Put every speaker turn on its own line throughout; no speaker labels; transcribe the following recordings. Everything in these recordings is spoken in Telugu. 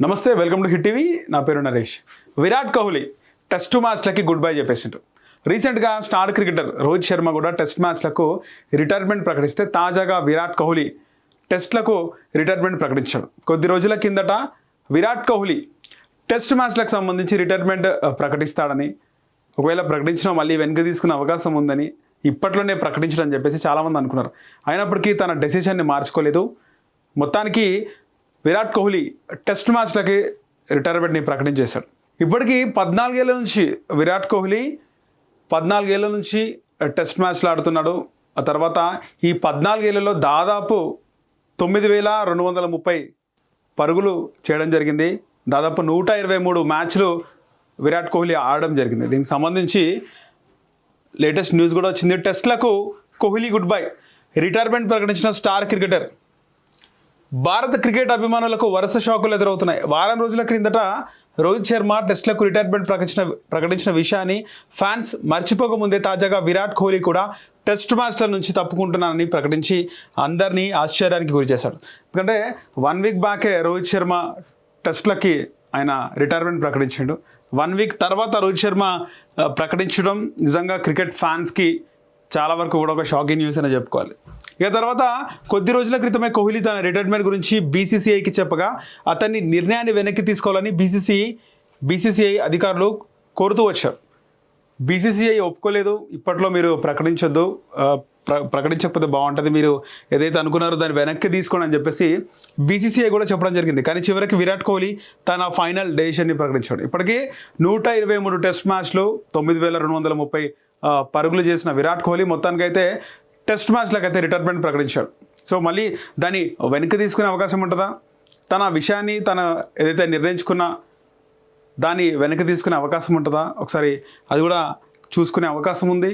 నమస్తే వెల్కమ్ టు హిట్ టీవీ. నా పేరు నరేష్. విరాట్ కోహ్లీ టెస్ట్ మ్యాచ్లకి గుడ్ బై చెప్పేసిండు. రీసెంట్గా స్టార్ క్రికెటర్ రోహిత్ శర్మ కూడా టెస్ట్ మ్యాచ్లకు రిటైర్మెంట్ ప్రకటిస్తే తాజాగా విరాట్ కోహ్లీ టెస్ట్లకు రిటైర్మెంట్ ప్రకటించాడు. కొద్ది రోజుల కిందట విరాట్ కోహ్లీ టెస్ట్ మ్యాచ్లకు సంబంధించి రిటైర్మెంట్ ప్రకటిస్తాడని ఒకవేళ ప్రకటించినా మళ్ళీ వెనక్కి తీసుకునే అవకాశం ఉందని ఇప్పట్లోనే ప్రకటించడం అని చెప్పేసి చాలామంది అనుకున్నారు. అయినప్పటికీ తన డెసిషన్ని మార్చుకోలేదు. మొత్తానికి విరాట్ కోహ్లీ టెస్ట్ మ్యాచ్లకి రిటైర్మెంట్ని ప్రకటించేశాడు. ఇప్పటికీ పద్నాలుగేళ్ళ నుంచి విరాట్ కోహ్లీ పద్నాలుగేళ్ళ నుంచి టెస్ట్ మ్యాచ్లు ఆడుతున్నాడు. ఆ తర్వాత ఈ పద్నాలుగేళ్ళలో దాదాపు తొమ్మిది వేల రెండు వందల ముప్పై పరుగులు చేయడం జరిగింది. దాదాపు నూట ఇరవై మూడు మ్యాచ్లు విరాట్ కోహ్లీ ఆడడం జరిగింది. దీనికి సంబంధించి లేటెస్ట్ న్యూస్ కూడా వచ్చింది. టెస్ట్లకు కోహ్లీ గుడ్ బై. రిటైర్మెంట్ ప్రకటించిన స్టార్ క్రికెటర్ భారత క్రికెట్ అభిమానులకు వరుస షాకులు ఎదురవుతున్నాయి. వారం రోజుల క్రిందట రోహిత్ శర్మ టెస్ట్లకు రిటైర్మెంట్ ప్రకటించిన ప్రకటించిన విషయాన్ని ఫ్యాన్స్ మర్చిపోకముందే తాజాగా విరాట్ కోహ్లీ కూడా టెస్ట్ మ్యాచ్ల నుంచి తప్పుకుంటున్నానని ప్రకటించి అందరినీ ఆశ్చర్యానికి గురి చేశాడు. ఎందుకంటే వన్ వీక్ బ్యాకే రోహిత్ శర్మ టెస్ట్లకి ఆయన రిటైర్మెంట్ ప్రకటించాడు. వన్ వీక్ తర్వాత రోహిత్ శర్మ ప్రకటించడం నిజంగా క్రికెట్ ఫ్యాన్స్కి చాలా వరకు కూడా ఒక షాకింగ్ న్యూస్ అనే చెప్పుకోవాలి. ఇక తర్వాత కొద్ది రోజుల క్రితమే కోహ్లీ తన రిటైర్మెంట్ గురించి బీసీసీఐకి చెప్పగా అతన్ని నిర్ణయాన్ని వెనక్కి తీసుకోవాలని బీసీసీఐ బీసీసీఐ అధికారులు కోరుతూ వచ్చారు. బీసీసీఐ ఒప్పుకోలేదు. ఇప్పట్లో మీరు ప్రకటించొద్దు. ప్ర ప్రకటించకపోతే బాగుంటుంది. మీరు ఏదైతే అనుకున్నారో దాన్ని వెనక్కి తీసుకోండి అని చెప్పేసి బీసీసీఐ కూడా చెప్పడం జరిగింది. కానీ చివరికి విరాట్ కోహ్లీ తన ఫైనల్ డెసిషన్ని ప్రకటించాడు. ఇప్పటికే నూట ఇరవై మూడు టెస్ట్ మ్యాచ్లు తొమ్మిది వేల రెండు వందల ముప్పై పరుగులు చేసిన విరాట్ కోహ్లీ మొత్తానికైతే టెస్ట్ మ్యాచ్లకు అయితే రిటైర్మెంట్ ప్రకటించాడు. సో మళ్ళీ దాన్ని వెనక్కి తీసుకునే అవకాశం ఉంటుందా? తన విషయాన్ని తన ఏదైతే నిర్ణయించుకున్న దాన్ని వెనక్కి తీసుకునే అవకాశం ఉంటుందా? ఒకసారి అది కూడా చూసుకునే అవకాశం ఉంది.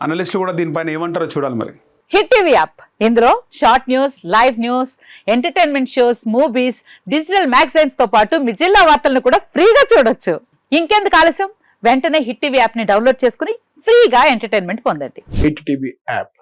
అనలిస్టులు కూడా దీనిపైన ఏమంటారో చూడాలి మరి.
Hit TV app. ఇందులో short news live news entertainment shows movies digital మ్యాగజైన్స్తో పాటు మీ జిల్లా వార్తలను కూడా ఫ్రీగా చూడొచ్చు. ఇంకెందుకు ఆలస్యం? వెంటనే హిట్ టీవీ యాప్ని డౌన్లోడ్ చేసుకుని ఫ్రీగా ఎంటర్టైన్మెంట్ పొందండి.
Hit TV app.